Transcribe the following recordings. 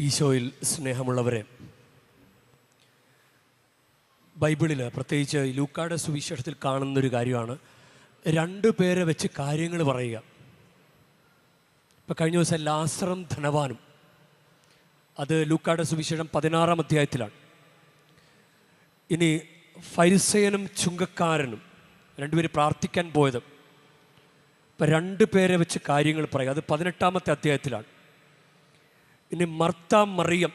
ഈശോയിൽ സ്നേഹമുള്ളവരെ ബൈബിളിൽ പ്രത്യേകിച്ച് ഈ ലൂക്കായുടെ സുവിശേഷത്തിൽ കാണുന്നൊരു കാര്യമാണ്. രണ്ട് പേരെ വെച്ച് കാര്യങ്ങൾ പറയുക. ഇപ്പം കഴിഞ്ഞ ദിവസം ലാസറും ധനവാനും അത് ലൂക്കായുടെ സുവിശേഷം പതിനാറാം അധ്യായത്തിലാണ്. ഇനി ഫരിസയനും ചുങ്കക്കാരനും രണ്ടുപേര് പ്രാർത്ഥിക്കാൻ പോയത്. ഇപ്പം രണ്ട് പേരെ വെച്ച് കാര്യങ്ങൾ പറയുക. അത് പതിനെട്ടാമത്തെ അധ്യായത്തിലാണ്. ഇനി മർത്ത മറിയം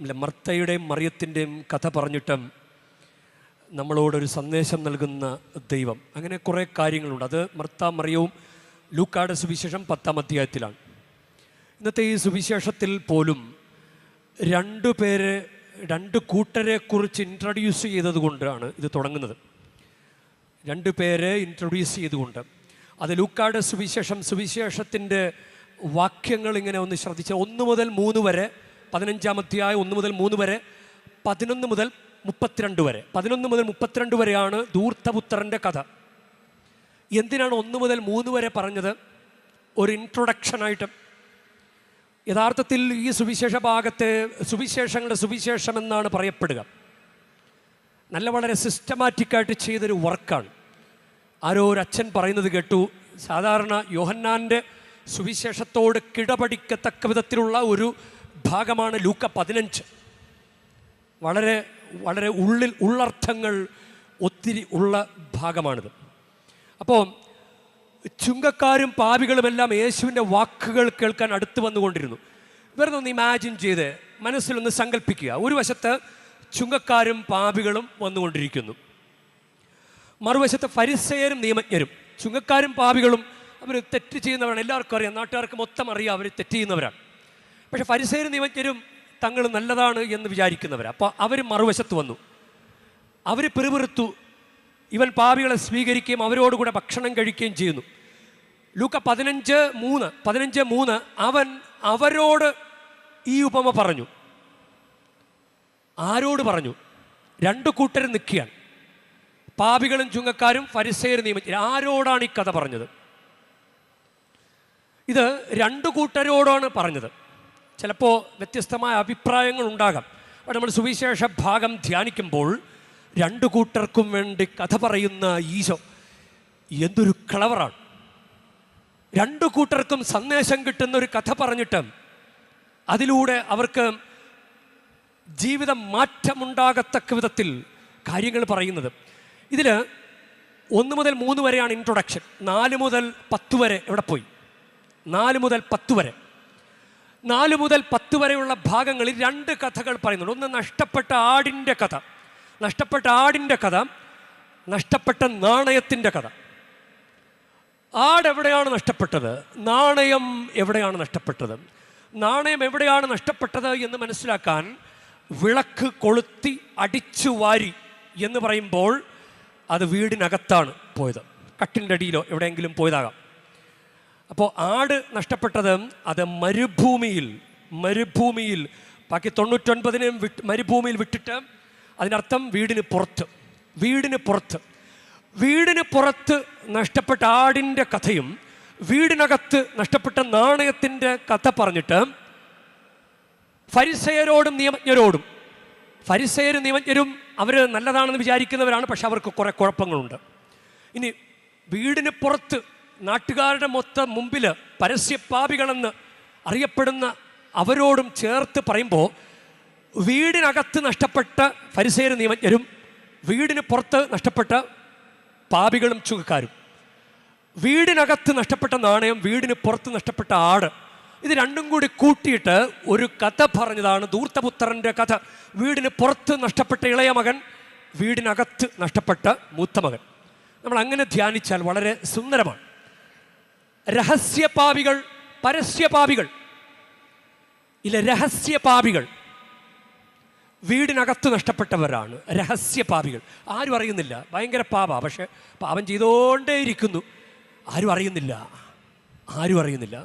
അല്ല മർത്തയുടെയും മറിയത്തിന്റെയും കഥ പറഞ്ഞിട്ട് നമ്മളോടൊരു സന്ദേശം നൽകുന്ന ദൈവം. അങ്ങനെ കുറേ കാര്യങ്ങളുണ്ട്. അത് മർത്ത മറിയവും ലൂക്കാട് സുവിശേഷം പത്താം അധ്യായത്തിലാണ്. ഇന്നത്തെ ഈ സുവിശേഷത്തിൽ പോലും രണ്ടു പേര് രണ്ട് കൂട്ടരെക്കുറിച്ച് ഇൻട്രൊഡ്യൂസ് ചെയ്തതുകൊണ്ടാണ് ഇത് തുടങ്ങുന്നത്. രണ്ട് പേരെ ഇൻട്രൊഡ്യൂസ് ചെയ്തുകൊണ്ട്. അത് ലൂക്കാട് സുവിശേഷം സുവിശേഷത്തിന്റെ വാക്യങ്ങൾ ഇങ്ങനെ ഒന്ന് ശ്രദ്ധിച്ച ഒന്ന് മുതൽ മൂന്ന് വരെ പതിനഞ്ചാം അധ്യായം ഒന്ന് മുതൽ മൂന്ന് വരെ പതിനൊന്ന് മുതൽ മുപ്പത്തിരണ്ട് വരെ. പതിനൊന്ന് മുതൽ മുപ്പത്തിരണ്ട് വരെയാണ് ധൂർത്തപുത്രന്റെ കഥ. എന്തിനാണ് ഒന്ന് മുതൽ മൂന്ന് വരെ പറഞ്ഞത്? ഒരു ഇൻട്രൊഡക്ഷനായിട്ട് യഥാർത്ഥത്തിൽ ഈ സുവിശേഷ ഭാഗത്തെ സുവിശേഷങ്ങളുടെ സുവിശേഷം എന്നാണ് പറയപ്പെടുക. നല്ല വളരെ സിസ്റ്റമാറ്റിക്കായിട്ട് ചെയ്തൊരു വർക്കാണ് ആരോ ഒരു അച്ഛൻ പറയുന്നത് കേട്ടു. സാധാരണ യോഹന്നാന്റെ സുവിശേഷത്തോട് കിടപടിക്കത്തക്ക വിധത്തിലുള്ള ഒരു ഭാഗമാണ് ലൂക്ക പതിനഞ്ച്. വളരെ വളരെ ഉള്ളിൽ ഉള്ളർത്ഥങ്ങൾ ഒത്തിരി ഉള്ള ഭാഗമാണിത്. അപ്പോൾ ചുങ്കക്കാരും പാപികളുമെല്ലാം യേശുവിന്റെ വാക്കുകൾ കേൾക്കാൻ അടുത്ത് വന്നുകൊണ്ടിരുന്നു. വെറുതെ ഒന്ന് ഇമാജിൻ ചെയ്ത് മനസ്സിലൊന്ന് സങ്കല്പിക്കുക ഒരു വശത്ത് ചുങ്കക്കാരും പാപികളും വന്നുകൊണ്ടിരിക്കുന്നു. മറുവശത്ത് ഫരിസയരും നിയമജ്ഞരും. ചുങ്കക്കാരും പാപികളും അവർ തെറ്റ് ചെയ്യുന്നവരാണ്. എല്ലാവർക്കും അറിയാം. നാട്ടുകാർക്ക് മൊത്തം അറിയാം അവർ തെറ്റ് ചെയ്യുന്നവരാണ്. പക്ഷേ പരിസര നിയമജ്ഞരും തങ്ങൾ നല്ലതാണ് എന്ന് വിചാരിക്കുന്നവരാണ് അപ്പോൾ അവർ മറുവശത്ത് വന്നു. അവർ പിറുപിറുത്തു. ഇവൻ പാവികളെ സ്വീകരിക്കുകയും അവരോടുകൂടെ ഭക്ഷണം കഴിക്കുകയും ചെയ്യുന്നു. ലൂക്ക പതിനഞ്ച് മൂന്ന് പതിനഞ്ച് മൂന്ന് അവൻ അവരോട് ഈ ഉപമ പറഞ്ഞു. ആരോട് പറഞ്ഞു? രണ്ട് കൂട്ടരും നിൽക്കുകയാണ്. പാപികളും ചുങ്കക്കാരും ഫരിസേരും നിയമിച്ചു ആരോടാണ് ഈ കഥ പറഞ്ഞത്? ഇത് രണ്ടു കൂട്ടരോടാണ് പറഞ്ഞത്. ചിലപ്പോൾ വ്യത്യസ്തമായ അഭിപ്രായങ്ങൾ ഉണ്ടാകാം. അപ്പോൾ നമ്മൾ സുവിശേഷ ഭാഗം ധ്യാനിക്കുമ്പോൾ രണ്ടു കൂട്ടർക്കും വേണ്ടി കഥ പറയുന്ന ഈശോ എന്തൊരു ക്ലവറാണ് രണ്ടു കൂട്ടർക്കും സന്ദേശം കിട്ടുന്ന ഒരു കഥ പറഞ്ഞിട്ട് അതിലൂടെ അവർക്ക് ജീവിതം മാറ്റമുണ്ടാകത്തക്ക വിധത്തിൽ കാര്യങ്ങൾ പറയുന്നത്. ഇതിൽ ഒന്ന് മുതൽ മൂന്ന് വരെയാണ് ഇൻട്രൊഡക്ഷൻ നാല് മുതൽ പത്ത് വരെ എവിടെ പോയി? നാല് മുതൽ പത്ത് വരെ. നാല് മുതൽ പത്ത് വരെയുള്ള ഭാഗങ്ങളിൽ രണ്ട് കഥകൾ പറയുന്നുണ്ട്. ഒന്ന് നഷ്ടപ്പെട്ട ആടിന്റെ കഥ. നഷ്ടപ്പെട്ട ആടിന്റെ കഥ നഷ്ടപ്പെട്ട നാണയത്തിന്റെ കഥ. ആട് എവിടെയാണ് നഷ്ടപ്പെട്ടത്? നാണയം എവിടെയാണ് നഷ്ടപ്പെട്ടത്? നാണയം എവിടെയാണ് നഷ്ടപ്പെട്ടത് എന്ന് മനസ്സിലാക്കാൻ വിളക്ക് കൊളുത്തി അടിച്ചു വാരി എന്ന് പറയുമ്പോൾ അത് വീടിനകത്താണ് പോയത്. കട്ടിന്റെ അടിയിലോ എവിടെയെങ്കിലും പോയതാകാം. അപ്പോൾ ആട് നഷ്ടപ്പെട്ടത് അത് മരുഭൂമിയിൽ മരുഭൂമിയിൽ. ബാക്കി തൊണ്ണൂറ്റൊൻപതിനെയും വിട്ട് മരുഭൂമിയിൽ വിട്ടിട്ട് അതിനർത്ഥം വീടിന് പുറത്ത് വീടിന് പുറത്ത്. വീടിന് പുറത്ത് നഷ്ടപ്പെട്ട ആടിന്റെ കഥയും വീടിനകത്ത് നഷ്ടപ്പെട്ട നാണയത്തിന്റെ കഥ പറഞ്ഞിട്ട് ഫരിസയരോടും നിയമജ്ഞരോടും ഫരിസയരും നിയമജ്ഞരും അവർ നല്ലതാണെന്ന് വിചാരിക്കുന്നവരാണ് പക്ഷെ അവർക്ക് കുറേ കുഴപ്പങ്ങളുണ്ട്. ഇനി വീടിന് പുറത്ത് നാട്ടുകാരുടെ മൊത്തം മുമ്പിൽ പരസ്യപ്പാപികളെന്ന് അറിയപ്പെടുന്ന അവരോടും ചേർത്ത് പറയുമ്പോൾ വീടിനകത്ത് നഷ്ടപ്പെട്ട പരിസേര നിയമജ്ഞരും വീടിന് പുറത്ത് നഷ്ടപ്പെട്ട പാപികളും ചുകക്കാരും വീടിനകത്ത് നഷ്ടപ്പെട്ട നാണയം വീടിന് പുറത്ത് നഷ്ടപ്പെട്ട ആട് ഇത് രണ്ടും കൂടി കൂട്ടിയിട്ട് ഒരു കഥ പറഞ്ഞതാണ് ദൂർത്തപുത്രന്റെ കഥ. വീടിന് പുറത്ത് നഷ്ടപ്പെട്ട ഇളയ മകൻ വീടിനകത്ത് നഷ്ടപ്പെട്ട മൂത്ത മകൻ. നമ്മൾ അങ്ങനെ ധ്യാനിച്ചാൽ വളരെ സുന്ദരമാണ്. രഹസ്യപാപികൾ പരസ്യപാപികൾ. ഇല്ല രഹസ്യപാപികൾ. വീടിനകത്ത് നഷ്ടപ്പെട്ടവരാണ് രഹസ്യപാപികൾ. ആരും അറിയുന്നില്ല. ഭയങ്കര പാപ. പക്ഷെ പാപം ചെയ്തുകൊണ്ടേയിരിക്കുന്നു ആരും അറിയുന്നില്ല. ആരും അറിയുന്നില്ല.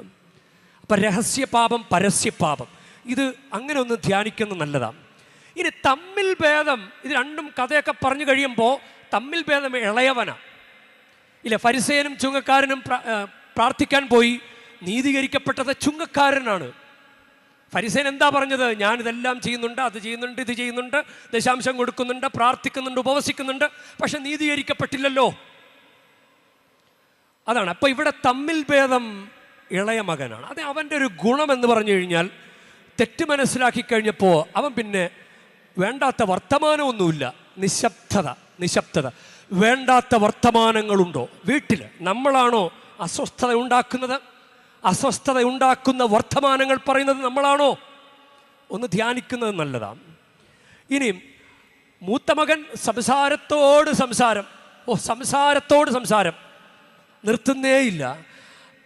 അപ്പം രഹസ്യപാപം പരസ്യപാപം. ഇത് അങ്ങനെ ഒന്ന് ധ്യാനിക്കുന്നത് നല്ലതാണ് ഇനി തമ്മിൽ ഭേദം ഇത് രണ്ടും കഥയൊക്കെ പറഞ്ഞു കഴിയുമ്പോൾ തമ്മിൽ ഭേദം ഇളയവനാണ് ഇല്ല ഫരിസേനും ചുങ്കക്കാരനും പ്രാർത്ഥിക്കാൻ പോയി. നീതീകരിക്കപ്പെട്ടത് ചുങ്കക്കാരനാണ്. ഫരിസേൻ എന്താ പറഞ്ഞത്? ഞാൻ ഇതെല്ലാം ചെയ്യുന്നുണ്ട് അത് ചെയ്യുന്നുണ്ട് ഇത് ചെയ്യുന്നുണ്ട് ദശാംശം കൊടുക്കുന്നുണ്ട് പ്രാർത്ഥിക്കുന്നുണ്ട് ഉപവസിക്കുന്നുണ്ട് പക്ഷെ നീതീകരിക്കപ്പെട്ടില്ലല്ലോ. അതാണ്. അപ്പോൾ ഇവിടെ തമ്മിൽ ഭേദം ഇളയ മകനാണ്. അത് അവന്റെ ഒരു ഗുണം എന്ന് പറഞ്ഞു കഴിഞ്ഞാൽ തെറ്റ് മനസ്സിലാക്കി കഴിഞ്ഞപ്പോൾ അവൻ പിന്നെ വേണ്ടാത്ത വർത്തമാനമൊന്നുമില്ല. നിശബ്ദത നിശബ്ദത. വേണ്ടാത്ത വർത്തമാനങ്ങളുണ്ടോ? വീട്ടിൽ നമ്മളാണോ അസ്വസ്ഥത ഉണ്ടാക്കുന്നത് അസ്വസ്ഥത ഉണ്ടാക്കുന്ന വർത്തമാനങ്ങൾ പറയുന്നത് നമ്മളാണോ? ഒന്ന് ധ്യാനിക്കുന്നത് നല്ലതാണ്. ഇനിയും മൂത്ത മകൻ സംസാരത്തോട് സംസാരം ഓ സംസാരത്തോട് സംസാരം നിർത്തുന്നേയില്ല.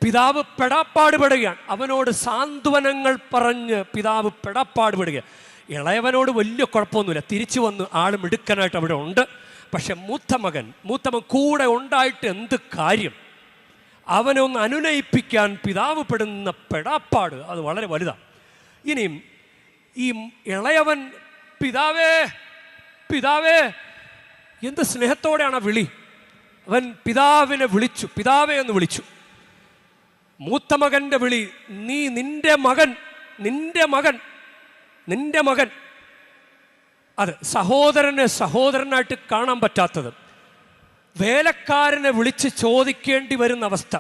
പിതാവ് പെടാപ്പാട് പെടുകയാണ് അവനോട് സാന്ത്വനങ്ങൾ പറഞ്ഞ് പിതാവ് പെടാപ്പാട് പെടുക ഇളയവനോട് വലിയ കുഴപ്പമൊന്നുമില്ല. തിരിച്ചു വന്ന് ആൾ മിടുക്കനായിട്ട് അവിടെ ഉണ്ട്. പക്ഷെ മൂത്ത മകൻ മൂത്ത മകൻ കൂടെ ഉണ്ടായിട്ട് എന്ത് കാര്യം? അവനെ അനുനയിപ്പിക്കാൻ പിതാവ് പെടുന്ന പെടാപ്പാട് അത് വളരെ വലുതാണ്. ഇനിയും ഈ ഇളയവൻ പിതാവേ പിതാവേ എന്ത് സ്നേഹത്തോടെയാണ് ആ വിളി. അവൻ പിതാവിനെ വിളിച്ചു പിതാവേ എന്ന് വിളിച്ചു. മൂത്ത മകന്റെ വിളി നീ നിന്റെ മകൻ നിന്റെ മകൻ നിന്റെ മകൻ. അതെ സഹോദരനെ സഹോദരനായിട്ട് കാണാൻ പറ്റാത്തത്. വേലക്കാരനെ വിളിച്ച് ചോദിക്കേണ്ടി വരുന്ന അവസ്ഥ.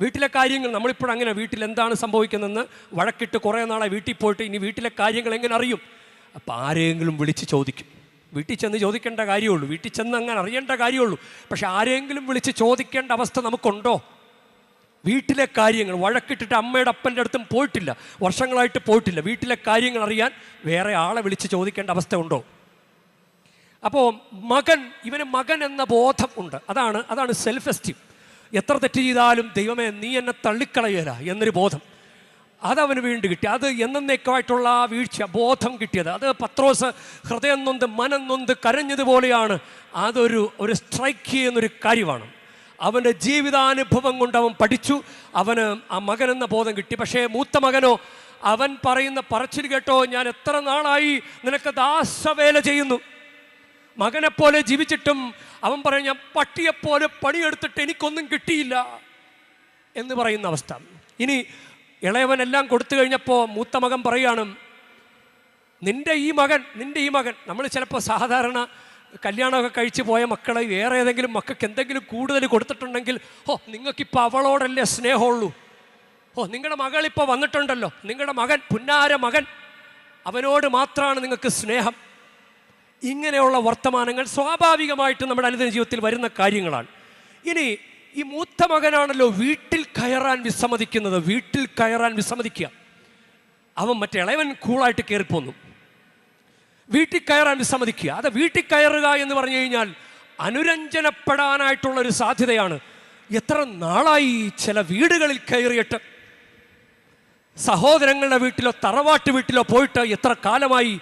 വീട്ടിലെ കാര്യങ്ങൾ നമ്മളിപ്പോൾ അങ്ങനെ വീട്ടിൽ എന്താണ് സംഭവിക്കുന്നതെന്ന് വഴക്കിട്ട് കുറേ നാളെ വീട്ടിൽ പോയിട്ട് ഇനി വീട്ടിലെ കാര്യങ്ങൾ എങ്ങനെ അറിയും? അപ്പം ആരെങ്കിലും വിളിച്ച് ചോദിക്കും. വീട്ടിൽ ചെന്ന് ചോദിക്കേണ്ട കാര്യമുള്ളൂ. വീട്ടിൽ ചെന്ന് അങ്ങനെ അറിയേണ്ട കാര്യമുള്ളൂ. പക്ഷെ ആരെങ്കിലും വിളിച്ച് ചോദിക്കേണ്ട അവസ്ഥ നമുക്കുണ്ടോ? വീട്ടിലെ കാര്യങ്ങൾ വഴക്കിട്ടിട്ട് അമ്മയുടെ അപ്പന്റെ അടുത്തും പോയിട്ടില്ല. വർഷങ്ങളായിട്ട് പോയിട്ടില്ല. വീട്ടിലെ കാര്യങ്ങൾ അറിയാൻ വേറെ ആളെ വിളിച്ച് ചോദിക്കേണ്ട അവസ്ഥ ഉണ്ടോ? അപ്പോൾ മകൻ ഇവന് മകൻ എന്ന ബോധം ഉണ്ട്. അതാണ് അതാണ് സെൽഫ് എസ്റ്റീം എത്ര തെറ്റ് ചെയ്താലും ദൈവമേ നീ എന്നെ തള്ളിക്കളയല എന്നൊരു ബോധം. അതവന് വീണ്ടും കിട്ടി. അത് എന്നേക്കുമായിട്ടുള്ള ആ വീഴ്ച ബോധം കിട്ടിയത്. അത് പത്രോസ് ഹൃദയം നൊന്ത് മനം നൊന്ത് കരഞ്ഞതുപോലെയാണ്. അതൊരു ഒരു സ്ട്രൈക്ക് ചെയ്യുന്നൊരു കാര്യമാണ്. അവന്റെ ജീവിതാനുഭവം കൊണ്ട് അവൻ പഠിച്ചു. അവന് ആ മകൻ എന്ന ബോധം കിട്ടി. പക്ഷേ മൂത്ത മകനോ അവൻ പറയുന്ന പറച്ചിൽ കേട്ടോ ഞാൻ എത്ര നാളായി നിനക്ക് ദാസവേല ചെയ്യുന്നു? മകനെപ്പോലെ ജീവിച്ചിട്ടും അവൻ പറയും ഞാൻ പട്ടിയെപ്പോലെ പണിയെടുത്തിട്ട് എനിക്കൊന്നും കിട്ടിയില്ല എന്ന് പറയുന്ന അവസ്ഥ. ഇനി ഇളയവനെല്ലാം കൊടുത്തു കഴിഞ്ഞപ്പോൾ മൂത്ത മകൻ പറയുകയാണ് നിന്റെ ഈ മകൻ നിന്റെ ഈ മകൻ. നമ്മൾ ചിലപ്പോൾ സാധാരണ കല്യാണമൊക്കെ കഴിച്ച് പോയ മക്കളെ വേറെ ഏതെങ്കിലും മക്കൾക്ക് എന്തെങ്കിലും കൂടുതൽ കൊടുത്തിട്ടുണ്ടെങ്കിൽ ഓ നിങ്ങൾക്കിപ്പോൾ അവളോടല്ലേ സ്നേഹമുള്ളൂ? ഓ നിങ്ങളുടെ മകൾ ഇപ്പോൾ വന്നിട്ടുണ്ടല്ലോ. നിങ്ങളുടെ മകൻ പുന്നാര മകൻ. അവനോട് മാത്രമാണ് നിങ്ങൾക്ക് സ്നേഹം. ഇങ്ങനെയുള്ള വർത്തമാനങ്ങൾ സ്വാഭാവികമായിട്ട് നമ്മുടെ അനുദിന ജീവിതത്തിൽ വരുന്ന കാര്യങ്ങളാണ്. ഇനി ഈ മൂത്ത മകനാണല്ലോ വീട്ടിൽ കയറാൻ വിസമ്മതിക്കുന്നത്. വീട്ടിൽ കയറാൻ വിസമ്മതിക്കുക. അവൻ മറ്റേ ഇളയവൻ കൂളായിട്ട് കയറിപ്പോന്നു. വീട്ടിൽ കയറാൻ വിസമ്മതിക്കുക. അത് വീട്ടിൽ കയറുക എന്ന് പറഞ്ഞു കഴിഞ്ഞാൽ അനുരഞ്ജനപ്പെടാനായിട്ടുള്ള ഒരു സാധ്യതയാണ്. എത്ര നാളായി ചില വീടുകളിൽ കയറിയിട്ട് സഹോദരങ്ങളുടെ വീട്ടിലോ തറവാട്ട് വീട്ടിലോ പോയിട്ട് എത്ര കാലമായി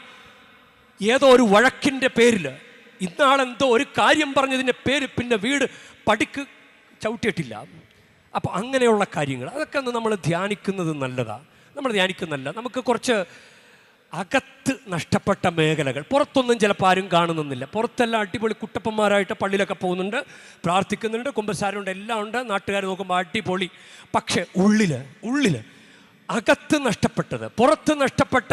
ഏതോ ഒരു വഴക്കിന്റെ പേരിൽ ഇന്നാളെന്തോ ഒരു കാര്യം പറഞ്ഞതിന്റെ പേര് പിന്നെ വീട് പടിക്ക് ചവിട്ടിയിട്ടില്ല. അപ്പോൾ അങ്ങനെയുള്ള കാര്യങ്ങൾ അതൊക്കെ ഒന്ന് നമ്മൾ ധ്യാനിക്കുന്നത് നല്ലതാണ് നമ്മൾ ധ്യാനിക്കുന്നല്ല നമുക്ക് കുറച്ച് അകത്ത് നഷ്ടപ്പെട്ട മേഖലകൾ. പുറത്തൊന്നും ചിലപ്പോൾ ആരും കാണുന്നില്ല പുറത്തെല്ലാം അടിപൊളി കുട്ടപ്പന്മാരായിട്ട് പള്ളിയിലൊക്കെ പോകുന്നുണ്ട് പ്രാർത്ഥിക്കുന്നുണ്ട് കുമ്പസാരമുണ്ട് എല്ലാം ഉണ്ട്. നാട്ടുകാർ നോക്കുമ്പോൾ അടിപൊളി. പക്ഷേ ഉള്ളിൽ ഉള്ളിൽ അകത്ത് നഷ്ടപ്പെട്ടത് പുറത്ത് നഷ്ടപ്പെട്ട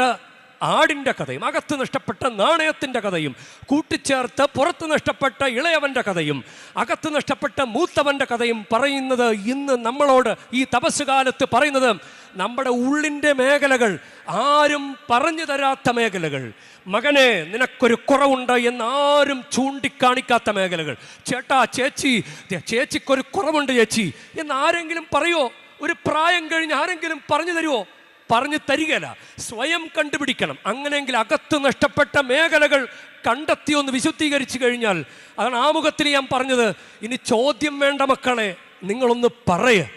ആടിന്റെ കഥയും അകത്ത് നഷ്ടപ്പെട്ട നാണയത്തിന്റെ കഥയും കൂട്ടിച്ചേർത്ത് പുറത്ത് നഷ്ടപ്പെട്ട ഇളയവന്റെ കഥയും അകത്ത് നഷ്ടപ്പെട്ട മൂത്തവന്റെ കഥയും പറയുന്നത് ഇന്ന് നമ്മളോട് ഈ തപസ്സുകാലത്ത് പറയുന്നത് നമ്മുടെ ഉള്ളിന്റെ മേഖലകൾ ആരും പറഞ്ഞു തരാത്ത മേഖലകൾ. മകനെ നിനക്കൊരു കുറവുണ്ട് എന്ന് ആരും ചൂണ്ടിക്കാണിക്കാത്ത മേഖലകൾ. ചേട്ടാ ചേച്ചി ചേച്ചിക്കൊരു കുറവുണ്ട് ചേച്ചി. എന്ന് ആരെങ്കിലും പറയോ ഒരു പ്രായം കഴിഞ്ഞ് ആരെങ്കിലും പറഞ്ഞു തരുമോ പറഞ്ഞു തരികയില്ല. സ്വയം കണ്ടുപിടിക്കണം. അങ്ങനെയെങ്കിൽ അകത്ത് നഷ്ടപ്പെട്ട മേഖലകൾ കണ്ടെത്തി ഒന്ന് വിശുദ്ധീകരിച്ചു കഴിഞ്ഞാൽ അതാണ് ആമുഖത്തിന് ഞാൻ പറഞ്ഞത്. ഇനി ചോദ്യം വേണ്ട മക്കളെ നിങ്ങളൊന്ന് പറയ.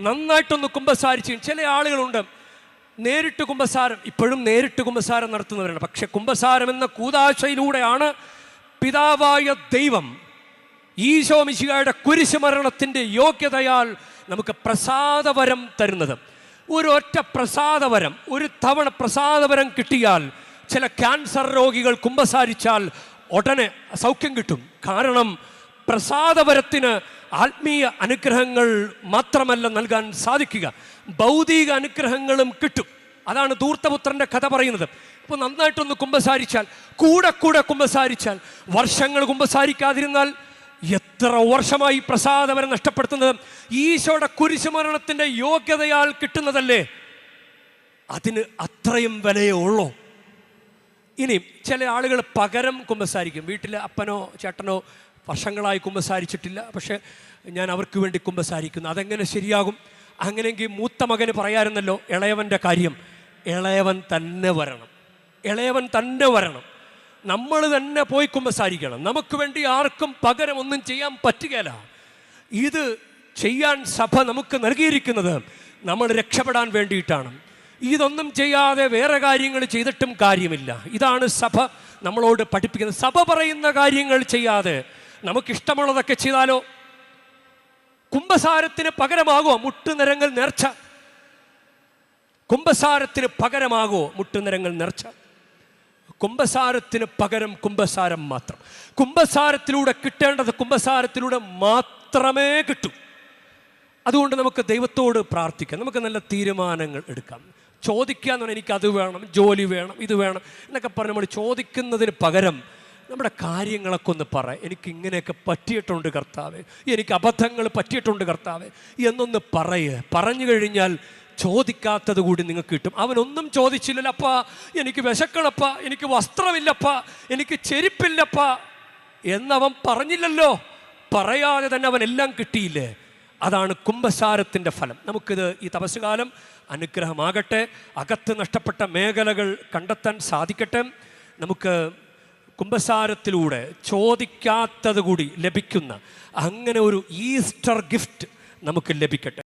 നന്നായിട്ടൊന്ന് കുംഭസാരിച്ച് ചില ആളുകളുണ്ട് നേരിട്ട് കുമ്പസാരം ഇപ്പോഴും നേരിട്ട് കുമ്പസാരം നടത്തുന്നവരാണ് പക്ഷെ കുമ്പസാരം എന്ന കൂതാശയിലൂടെയാണ് പിതാവായ ദൈവം ഈശോ മിശിഹായുടെ കുരിശുമരണത്തിന്റെ യോഗ്യതയാൽ നമുക്ക് പ്രസാദവരം തരുന്നത്. ഒരു ഒറ്റ പ്രസാദവരം ഒരു തവണ പ്രസാദവരം കിട്ടിയാൽ ചില ക്യാൻസർ രോഗികൾ കുമ്പസാരിച്ചാൽ ഉടനെ സൗഖ്യം കിട്ടും. കാരണം പ്രസാദവരത്തിന് ആത്മീയ അനുഗ്രഹങ്ങൾ മാത്രമല്ല നൽകാൻ സാധിക്കുക. ഭൗതിക അനുഗ്രഹങ്ങളും കിട്ടും. അതാണ് ധൂർത്തപുത്രന്റെ കഥ പറയുന്നത്. അപ്പോൾ നന്നായിട്ടൊന്ന് കുമ്പസാരിച്ചാൽ കൂടെ കൂടെ കുമ്പസാരിച്ചാൽ വർഷങ്ങൾ കുമ്പസാരിക്കാതിരുന്നാൽ എത്ര വർഷമായി പ്രസാദവരെ നഷ്ടപ്പെടുത്തുന്നത്? ഈശോയുടെ കുരിശുമരണത്തിന്റെ യോഗ്യതയാൽ കിട്ടുന്നതല്ലേ? അതിന് അത്രയും വിലയേ ഉള്ളൂ? ഇനി ചില ആളുകൾ പകരം കുമ്പസാരിക്കും. വീട്ടിൽ അപ്പനോ ചേട്ടനോ വർഷങ്ങളായി കുമ്പസാരിച്ചിട്ടില്ല. പക്ഷേ ഞാൻ അവർക്ക് വേണ്ടി കുമ്പസാരിക്കുന്നു. അതെങ്ങനെ ശരിയാകും? അങ്ങനെയെങ്കിൽ മൂത്ത മകന് പറയാറുന്നല്ലോ ഇളയവന്റെ കാര്യം ഇളയവൻ തന്നെ വരണം. ഇളയവൻ തന്നെ വരണം. നമ്മൾ തന്നെ പോയി കുമ്പസാരിക്കണം. നമുക്ക് വേണ്ടി ആർക്കും പകരം ഒന്നും ചെയ്യാൻ പറ്റുകയില്ല ഇത് ചെയ്യാൻ സഭ നമുക്ക് നൽകിയിരിക്കുന്നത് നമ്മൾ രക്ഷപ്പെടാൻ വേണ്ടിയിട്ടാണ്. ഇതൊന്നും ചെയ്യാതെ വേറെ കാര്യങ്ങൾ ചെയ്തിട്ടും കാര്യമില്ല. ഇതാണ് സഭ നമ്മളോട് പഠിപ്പിക്കുന്നത് സഭ പറയുന്ന കാര്യങ്ങൾ ചെയ്യാതെ നമുക്കിഷ്ടമുള്ളതൊക്കെ ചെയ്താലോ? കുംഭസാരത്തിന് പകരമാകോ മുട്ടുനിരങ്ങൾ നേർച്ച. കുംഭസാരത്തിന് പകരമാകോ മുട്ടുനിരങ്ങൾ നേർച്ച. കുംഭസാരത്തിന് പകരം കുംഭസാരം മാത്രം. കുംഭസാരത്തിലൂടെ കിട്ടേണ്ടത് കുംഭസാരത്തിലൂടെ മാത്രമേ കിട്ടൂ. അതുകൊണ്ട് നമുക്ക് ദൈവത്തോട് പ്രാർത്ഥിക്കാം. നമുക്ക് നല്ല തീരുമാനങ്ങൾ എടുക്കാം. ചോദിക്കുക എന്ന് പറഞ്ഞാൽ എനിക്ക് വേണം ജോലി വേണം ഇത് വേണം എന്നൊക്കെ പറഞ്ഞ് നമ്മൾ ചോദിക്കുന്നതിന് പകരം നമ്മുടെ കാര്യങ്ങളൊക്കെ ഒന്ന് പറ. എനിക്ക് ഇങ്ങനെയൊക്കെ പറ്റിയിട്ടുണ്ട് കർത്താവ്. എനിക്ക് അബദ്ധങ്ങൾ പറ്റിയിട്ടുണ്ട് കർത്താവ്. എന്നൊന്ന് പറയ്. പറഞ്ഞു കഴിഞ്ഞാൽ ചോദിക്കാത്തത് കൂടി നിങ്ങൾക്ക് കിട്ടും. അവനൊന്നും ചോദിച്ചില്ലല്ലപ്പ. എനിക്ക് വിശക്കണപ്പ. എനിക്ക് വസ്ത്രമില്ലപ്പ. എനിക്ക് ചെരുപ്പില്ലപ്പ. എന്നവൻ പറഞ്ഞില്ലല്ലോ. പറയാതെ തന്നെ അവൻ എല്ലാം കിട്ടിയില്ലേ? അതാണ് കുംഭസാരത്തിന്റെ ഫലം. നമുക്കിത് ഈ തപസ്സുകാലം അനുഗ്രഹമാകട്ടെ. അകത്ത് നഷ്ടപ്പെട്ട മേഖലകൾ കണ്ടെത്താൻ സാധിക്കട്ടെ. നമുക്ക് കുംഭസാരത്തിലൂടെ ചോദിക്കാത്തത് കൂടി ലഭിക്കുന്ന അങ്ങനെ ഒരു ഈസ്റ്റർ ഗിഫ്റ്റ് നമുക്ക് ലഭിക്കട്ടെ.